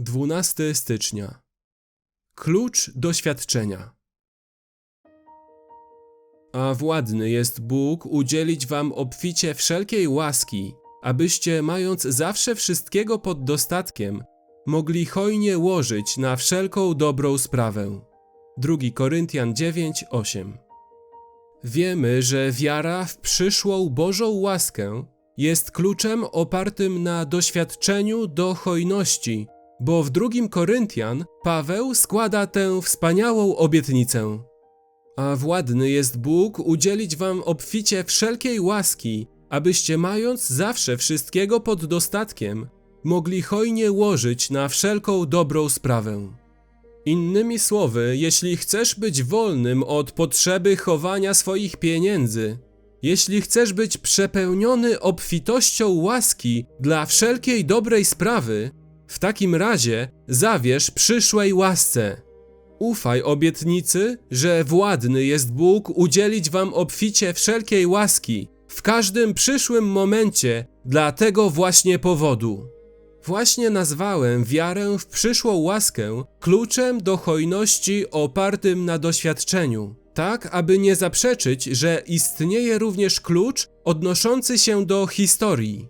12 stycznia. Klucz doświadczenia. A władny jest Bóg udzielić wam obficie wszelkiej łaski, abyście, mając zawsze wszystkiego pod dostatkiem, mogli hojnie łożyć na wszelką dobrą sprawę. 2 Koryntian 9, 8. Wiemy, że wiara w przyszłą Bożą łaskę jest kluczem opartym na doświadczeniu do hojności, bo w drugim Koryntian Paweł składa tę wspaniałą obietnicę. A władny jest Bóg udzielić wam obficie wszelkiej łaski, abyście mając zawsze wszystkiego pod dostatkiem, mogli hojnie łożyć na wszelką dobrą sprawę. Innymi słowy, jeśli chcesz być wolnym od potrzeby chowania swoich pieniędzy, jeśli chcesz być przepełniony obfitością łaski dla wszelkiej dobrej sprawy, w takim razie zawierz przyszłej łasce. Ufaj obietnicy, że władny jest Bóg udzielić wam obficie wszelkiej łaski w każdym przyszłym momencie dla tego właśnie powodu. Właśnie nazwałem wiarę w przyszłą łaskę kluczem do hojności opartym na doświadczeniu, tak aby nie zaprzeczyć, że istnieje również klucz odnoszący się do historii.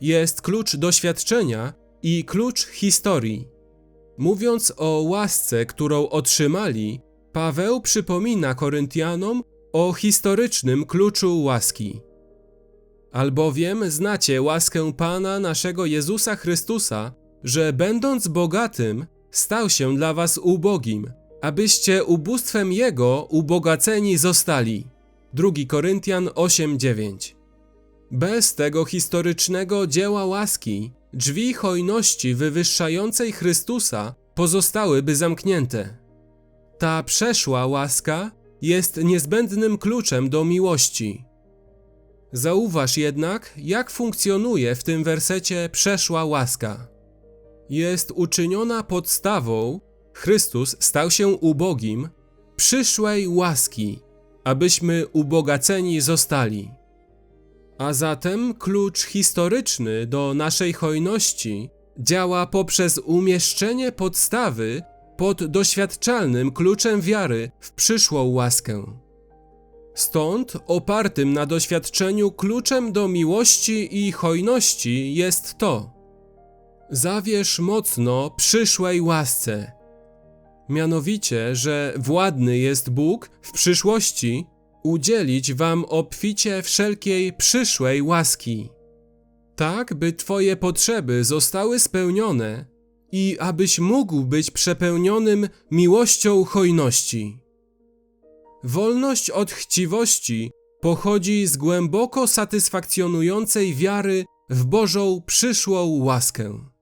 Jest klucz doświadczenia i klucz historii. Mówiąc o łasce, którą otrzymali, Paweł przypomina Koryntianom o historycznym kluczu łaski. Albowiem znacie łaskę Pana naszego Jezusa Chrystusa, że będąc bogatym, stał się dla was ubogim, abyście ubóstwem Jego ubogaceni zostali. 2 Koryntian 8:9 Bez tego historycznego dzieła łaski, drzwi hojności wywyższającej Chrystusa pozostałyby zamknięte. Ta przeszła łaska jest niezbędnym kluczem do miłości. Zauważ jednak, jak funkcjonuje w tym wersecie przeszła łaska. Jest uczyniona podstawą, Chrystus stał się ubogim, przyszłej łaski, abyśmy ubogaceni zostali. A zatem klucz historyczny do naszej hojności działa poprzez umieszczenie podstawy pod doświadczalnym kluczem wiary w przyszłą łaskę. Stąd opartym na doświadczeniu kluczem do miłości i hojności jest to: zawierz mocno przyszłej łasce. Mianowicie, że władny jest Bóg w przyszłości udzielić wam obficie wszelkiej przyszłej łaski. Tak, by Twoje potrzeby zostały spełnione i abyś mógł być przepełnionym miłością hojności. Wolność od chciwości pochodzi z głęboko satysfakcjonującej wiary w Bożą przyszłą łaskę.